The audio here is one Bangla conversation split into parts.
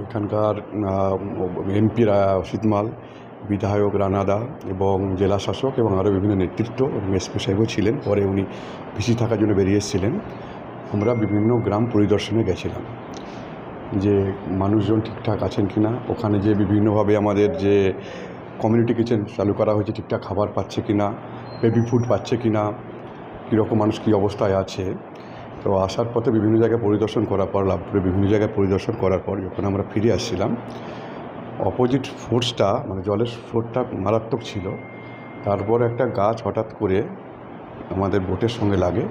এখানকার এমপি শীতমাল বিধায়ক রানাদা এবং জেলা শাসক এবং আরও বিভিন্ন নেতৃত্ব এবং এসপি সাহেবও ছিলেন। পরে উনি ভিসি থাকার জন্য বেরিয়ে এসেছিলেন। আমরা বিভিন্ন গ্রাম পরিদর্শনে গেছিলাম যে মানুষজন ঠিকঠাক আছেন কি না ওখানে যে বিভিন্নভাবে আমাদের যে কমিউনিটি কিচেন চালু করা হয়েছে, ঠিকঠাক খাবার পাচ্ছে কি না বেবি ফুড পাচ্ছে কি না কীরকম মানুষ কী অবস্থায় আছে। তো আসার পথে বিভিন্ন জায়গায় পরিদর্শন করার পর, লাভপুরে বিভিন্ন জায়গায় পরিদর্শন করার পর যখন আমরা ফিরে আসছিলাম অপোজিট ফোর্সটা মানে জলের স্রোতটা মারাত্মক ছিল। তারপর একটা গাছ হঠাৎ করে আমাদের বোটের সঙ্গে লাগে,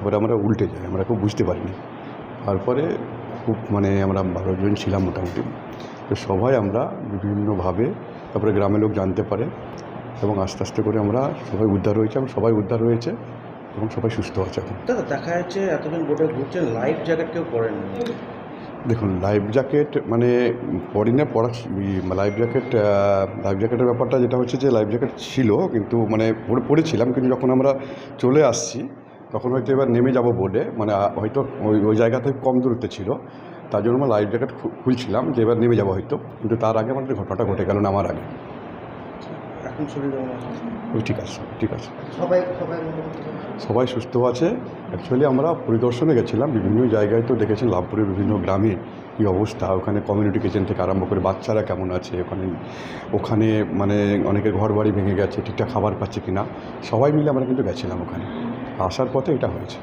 এবার আমরা উল্টে যাই, আমরা খুব বুঝতে পারিনি। তারপরে খুব মানে আমরা বারো জন ছিলাম মোটামুটি। তো সবাই আমরা বিভিন্নভাবে, তারপরে গ্রামের লোক জানতে পারে এবং আস্তে আস্তে করে আমরা সবাই উদ্ধার হয়েছে, এবং সবাই উদ্ধার হয়েছে। এবং সবাই সুস্থ আছে এখন। দাদা দেখা যাচ্ছে এতদিন বোটে ঘুরছেন লাইফ জ্যাকেট কেউ পরেন দেখুন লাইফ জ্যাকেট মানে পরি না পড়া লাইফ জ্যাকেট লাইফ জ্যাকেটের ব্যাপারটা যেটা হচ্ছে যে লাইফ জ্যাকেট ছিল কিন্তু মানে পড়েছিলাম কিন্তু যখন আমরা চলে আসছি তখন হয়তো এবার নেমে যাব বোর্ডে মানে হয়তো ওই ওই জায়গা থেকে কম দূরত্বে ছিল। তার জন্য আমরা লাইফ জ্যাকেট খুলছিলাম যে এবার নেমে যাব হয়তো কিন্তু তার আগে আমাদের ঘটনাটা ঘটে গেল না আমার আগে। এখন শরীর ওই ঠিক আছে ঠিক আছে। সবাই সবাই সবাই সুস্থ আছে। অ্যাকচুয়ালি আমরা পরিদর্শনে গেছিলাম বিভিন্ন জায়গায় তো দেখেছি লাভপুরের বিভিন্ন গ্রামে কী অবস্থা ওখানে কমিউনিটি কিচেন থেকে আরম্ভ করে বাচ্চারা কেমন আছে ওখানে ওখানে মানে অনেকের ঘর বাড়ি ভেঙে গেছে ঠিকঠাক খাবার পাচ্ছে কি না সবাই মিলে আমরা কিন্তু গেছিলাম ওখানে। আসার পথে এটা হয়েছে।